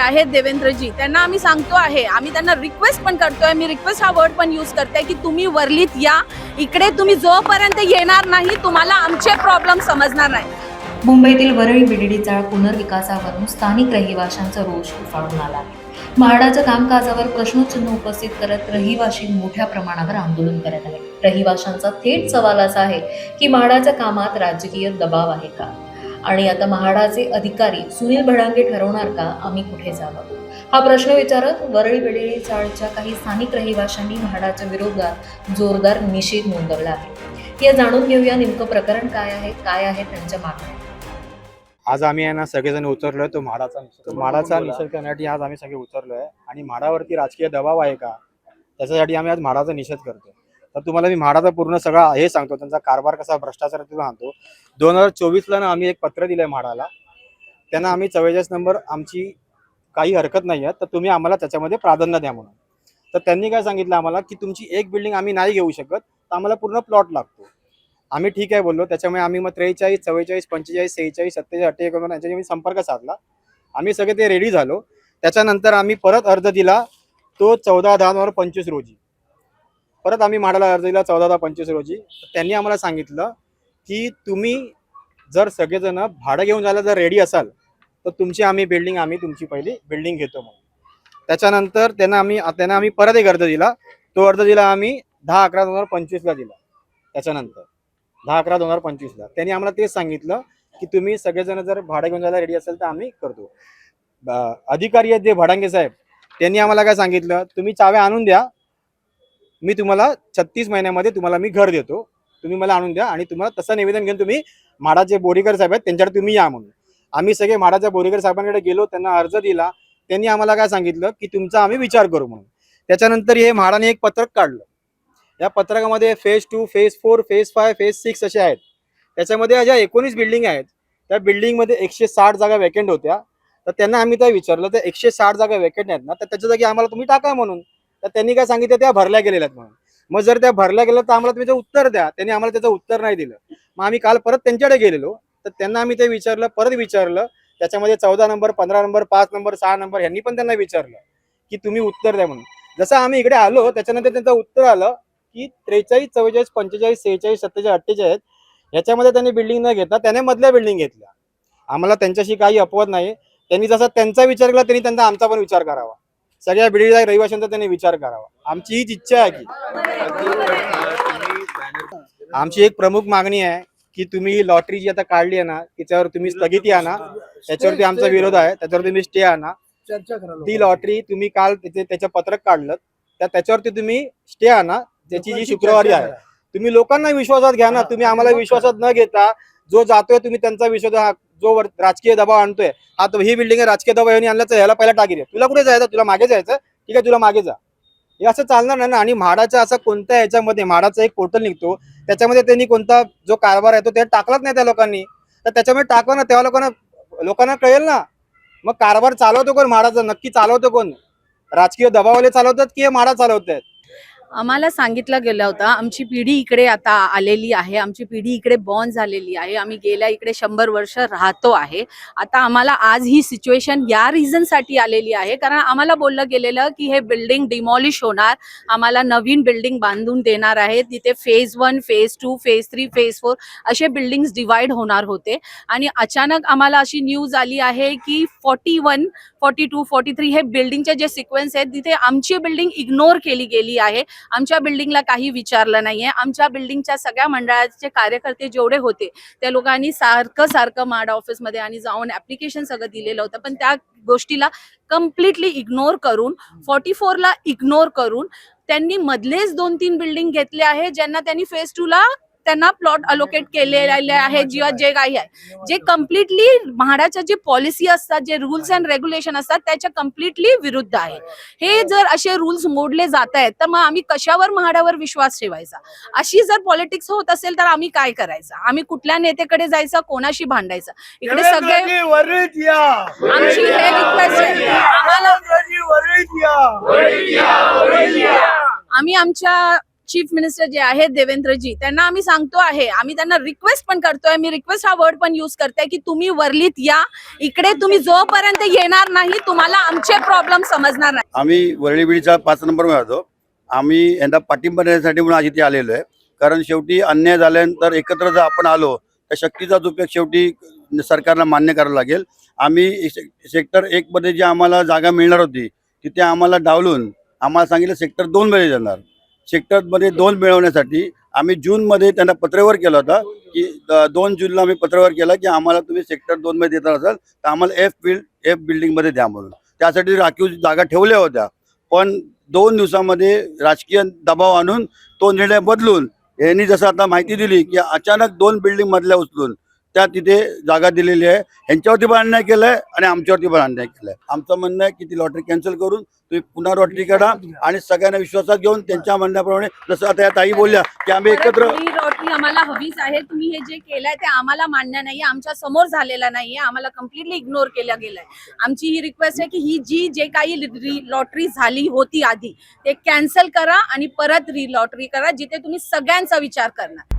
आहेत देवेंद्रजी. त्यांना आम्ही सांगतो आहे. आम्ही त्यांना रिक्वेस्ट पण करतोय. मी रिक्वेस्ट हा वर्ड पण यूज करते की तुम्ही वरलीत या. इकडे तुम्ही जोपर्यंत येणार नाही तुम्हाला आमचे प्रॉब्लेम समजणार नाही. मुंबईतील वरळी बीडीडी चाळ पुनर्विकासावरून स्थानिक रहिवाशांचा रोष उफाळून आला म्हाडाच्या कामकाजावर प्रश्नचिन्ह उपस्थित करत रहिवाशी मोठ्या प्रमाणावर आंदोलन करत आहे रहिवाशांचा थेट सवाल असा आहे की म्हाडाच्या कामात राजकीय दबाव आहे का? आणि आता म्हाडाचे अधिकारी सुनील भडांगे ठरवणार का? आम्ही कुठे जावं? हा प्रश्न विचारत वरळी बेडेळी चाळच्या काही स्थानिक रहिवाशांनी म्हाडाच्या विरोधात जोरदार निषेध नोंदवला आहे. या जाणून घेऊया नेमकं प्रकरण काय आहे काय आहे त्यांच्या मागण्या. आज आम्ही आहे ना सगळेजण उतरलोय तो म्हाडाचा निषेध म्हाडाचा निषेध करण्यासाठी आज आम्ही सगळे उतरलोय. आणि म्हाडावरती राजकीय दबाव आहे का? त्याच्यासाठी आम्ही आज म्हाडाचा निषेध करतो तर तुम्हाला मी म्हाडाचा पूर्ण सगळा हे सांगतो. त्यांचा कारभार कसा भ्रष्टाचार आहे सांगतो दोन हजार चोवीसला ना आम्ही एक पत्र दिलंय म्हाडाला. त्यांना आम्ही चव्वेचाळीस नंबर आमची काही हरकत नाही आहे. तर तुम्ही आम्हाला त्याच्यामध्ये प्राधान्य द्या म्हणून. तर त्यांनी काय सांगितलं आम्हाला की तुमची एक बिल्डिंग आम्ही नाही घेऊ शकत तर आम्हाला पूर्ण प्लॉट लागतो. आम्ही ठीक आहे बोललो. त्याच्यामुळे आम्ही मग त्रेचाळीस चव्वेचाळीस पंचेचाळीस सेहेचाळीस सत्तेचाळीस अठ्ठेचाळीस यांच्याशी मी संपर्क साधला. आम्ही सगळे ते रेडी झालो. त्याच्यानंतर आम्ही परत अर्ज दिला. तो चौदा दहा नोव्हेंबर पंचवीस रोजी. परत आम्ही माडाला अर्ज दिला चौदा पंचवीस रोजी. त्यांनी आम्हाला सांगितलं की तुम्ही जर सगळेजण भाडं घेऊन जायला जर रेडी असाल तर तुमची आम्ही बिल्डिंग आम्ही तुमची पहिली बिल्डिंग घेतो म्हणून. त्याच्यानंतर त्यांना आम्ही त्यांना आम्ही परत एक अर्ज दिला. तो अर्ज दिला आम्ही दहा अकरा दोन हजार पंचवीसला दिला. त्याच्यानंतर दहा अकरा दोन हजार पंचवीसला त्यांनी आम्हाला तेच सांगितलं की तुम्ही सगळेजण जर भाडं घेऊन जायला रेडी असेल तर आम्ही करतो. अधिकारी आहेत जे भडांगे साहेब त्यांनी आम्हाला काय सांगितलं? तुम्ही चाव्या आणून द्या. मी तुम्हाला छत्तीस महिन्यामध्ये तुम्हाला मी घर देतो. तुम्ही मला आणून द्या आणि तुम्हाला तसं निवेदन घेऊन तुम्ही म्हाडाचे बोरीकर साहेब आहेत त्यांच्याकडे तुम्ही या म्हणून. आम्ही सगळे म्हाडाच्या बोरीकर साहेबांकडे गेलो त्यांना अर्ज दिला. त्यांनी आम्हाला काय सांगितलं की तुमचा आम्ही विचार करू म्हणून. त्याच्यानंतर हे म्हाडाने एक पत्रक काढलं. या पत्रकामध्ये phase two phase four phase five phase six असे आहेत. त्याच्यामध्ये ज्या एकोणीस बिल्डिंग आहेत त्या बिल्डिंगमध्ये एकशे साठ जागा वेकेंट होत्या. तर त्यांना आम्ही त्या विचारलं तर एकशे साठ जागा वेकेंट आहेत ना तर त्याच्या जागी आम्हाला तुम्ही टाका म्हणून. तर त्यांनी काय सांगितलं त्या भरल्या गेलेल्या आहेत म्हणून. मग जर त्या भरल्या गेल्या तर आम्हाला तुम्ही त्याचं उत्तर द्या. त्यांनी आम्हाला त्याचं उत्तर नाही दिलं. मग आम्ही काल परत त्यांच्याकडे गेलेलो. तर त्यांना आम्ही ते विचारलं परत विचारलं. त्याच्यामध्ये चौदा नंबर पंधरा नंबर पाच नंबर सहा नंबर यांनी पण त्यांना विचारलं की तुम्ही उत्तर द्या म्हणून. जसं आम्ही इकडे आलो त्याच्यानंतर त्यांचं उत्तर आलं की त्रेचाळीस चव्वेचाळीस पंचेचाळीस सेहेचाळीस सत्तेचाळीस अठ्ठेचाळीस ह्याच्यामध्ये त्यांनी बिल्डिंग न घेतला त्याने मधल्या बिल्डिंग घेतल्या. आम्हाला त्यांच्याशी काही अपवाद नाही त्यांनी जसा त्यांचा विचार केला त्यांनी त्यांचा आमचा पण विचार करावा. सगळ्या बिल्डिंग रहिवाशांचा त्यांनी विचार करावा. आमची हीच इच्छा आहे की. आमची एक प्रमुख मागणी आहे की तुम्ही ही लॉटरी जी आता काढली आहे ना त्याच्यावर तुम्ही स्थगिती आणा. त्याच्यावरती आमचा विरोध आहे. त्याच्यावर तुम्ही स्टे आणा. ती लॉटरी तुम्ही काल त्याचे त्याचं पत्रक काढलं. त्या त्याच्यावरती तुम्ही स्टे आणा त्याची जी शुक्रवारी आहे. तुम्ही लोकांना विश्वासात घ्या ना. तुम्ही आम्हाला विश्वासात न घेता जो जातोय तुम्ही त्यांचा विश्वास हा जो वर- राजकीय दबाव आणतोय हा तो ही बिल्डिंग राजकीय दबाव यांनी आणल्याचं ह्याला पहिला टाकी तुला कुठे जायचं? तुला मागे जायचं? ठीक आहे तुला मागे जा. हे असं चालणार नाही ना. आणि म्हाडाचा असा कोणत्या ह्याच्यामध्ये म्हाडाचा एक पोर्टल निघतो त्याच्यामध्ये त्यांनी कोणता जो कारभार आहे तो ते टाकलाच नाही त्या लोकांनी. तर त्याच्यामध्ये टाकवा ना तेव्हा लोकांना लोकांना कळेल ना. मग कारभार चालवतो कोण? म्हाडाचा नक्की चालवतो कोण? राजकीय दबावाले चालवतात की हे म्हाडा चालवत आहेत आम्हाला सांगितलं गेलं होतं आमची पिढी इकडे आता आलेली आहे आमची पिढी इकडे बॉर्न झालेली आहे आम्ही गेल्या इकडे शंभर वर्ष राहतो आहे. आता आम्हाला आज ही सिच्युएशन या रिझनसाठी आलेली आहे कारण आम्हाला बोललं गेलेलं की हे बिल्डिंग डिमॉलिश होणार आम्हाला नवीन बिल्डिंग बांधून देणार आहे तिथे phase one phase two phase three phase four असे बिल्डिंग्स डिवाइड होणार होते. आणि अचानक आम्हाला अशी न्यूज आली आहे की forty one forty two forty three हे बिल्डिंगचे जे सिक्वेन्स आहेत तिथे आमची बिल्डिंग इग्नोर केली गेली आहे. आमच्या बिल्डिंगला काही विचारलं नाहीये. आमच्या बिल्डिंगच्या सगळ्या मंडळाचे कार्यकर्ते जेवढे होते त्या लोकांनी सारखं सारखं माड ऑफिसमध्ये आणि जाऊन ऍप्लिकेशन सगळं दिलेलं होतं. पण त्या गोष्टीला कम्प्लिटली इग्नोर करून फॉर्टी फोरला इग्नोर करून त्यांनी मधलेच दोन तीन बिल्डिंग घेतले आहे ज्यांना त्यांनी फेज टू ला त्यांना प्लॉट अलोकेट केलेले आहे जे जे काही आहे. जे कम्प्लिटली म्हाडाच्या जे पॉलिसी असतात जे रुल्स अँड रेग्युलेशन असतात त्याच्या कम्प्लिटली विरुद्ध आहे. हे जर असे रुल्स मोडले जात आहेत तर मग आम्ही कशावर म्हाडावर विश्वास ठेवायचा? अशी जर पॉलिटिक्स होत असेल तर आम्ही काय करायचं? आम्ही कुठल्या नेत्याकडे जायचं कोणाशी भांडायचं? इकडे सगळे आमची हे रिक्वेस्ट आहे. आम्हाला आम्ही आमच्या चीफ मिनिस्टर जे आहेत देवेंद्रजी त्यांना आम्ही सांगतो आहे. आम्ही त्यांना रिक्वेस्ट पण करतोय. मी रिक्वेस्ट हा वर्ड पण युज करते की तुम्ही वर्लीत या. इकडे तुम्ही जोपर्यंत येणार नाही तुम्हाला आमचे प्रॉब्लेम समजणार नाही. आम्ही वरळीबिडीचा पाच नंबर मिळतो आम्ही यंदा पाठिंबा देण्यासाठी म्हणून आज इथे आलेलो आहे. कारण शेवटी अन्याय झाल्यानंतर एकत्र जर आपण आलो तर शक्तीचा उपयोग शेवटी सरकारला मान्य करावा लागेल. आम्ही सेक्टर एक मध्ये जी आम्हाला जागा मिळणार होती तिथे आम्हाला डावलून आम्हाला सांगितलं सेक्टर दोन मध्ये जाणार. सेक्टरमध्ये दोन मिळवण्यासाठी. आम्ही जूनमध्ये त्यांना पत्रव्यवहार केला होता की दोन जूनला आम्ही पत्रव्यवहार केला की आम्हाला तुम्ही सेक्टर दोनमध्ये देत देणार असाल तर आम्हाला एफ बिल्ड एफ बिल्डिंगमध्ये द्या म्हणून. त्यासाठी राखीव जागा ठेवल्या होत्या. पण दोन दिवसामध्ये राजकीय दबाव आणून तो निर्णय बदलून यांनी जसं आता माहिती दिली की अचानक दोन बिल्डिंगमधल्या उचलून त्या तिथे जागा दिलेली आहे. ह्यांच्यावरती पण अन्याय केलाय आणि आमच्यावरती पण अन्याय केलाय. आमचं म्हणणं आहे की ती लॉटरी कॅन्सल करून तुम्ही पुन्हा लॉटरी काढा आणि सगळ्यांना विश्वासात घेऊन त्यांच्या म्हणण्याप्रमाणे जसं आता या ताई बोलल्या की आम्ही एकत्र लॉटरी आम्हाला हवीच आहे. तुम्ही हे जे केलंय ते आम्हाला मान्य नाहीये. आमच्यासमोर झालेलं नाहीये. आम्हाला कम्प्लिटली इग्नोर केलं गेलंय. आमची ही रिक्वेस्ट आहे की ही जी जे काही लॉटरी झाली होती आधी ते कॅन्सल करा आणि परत री लॉटरी करा जिथे तुम्ही सगळ्यांचा विचार करणार.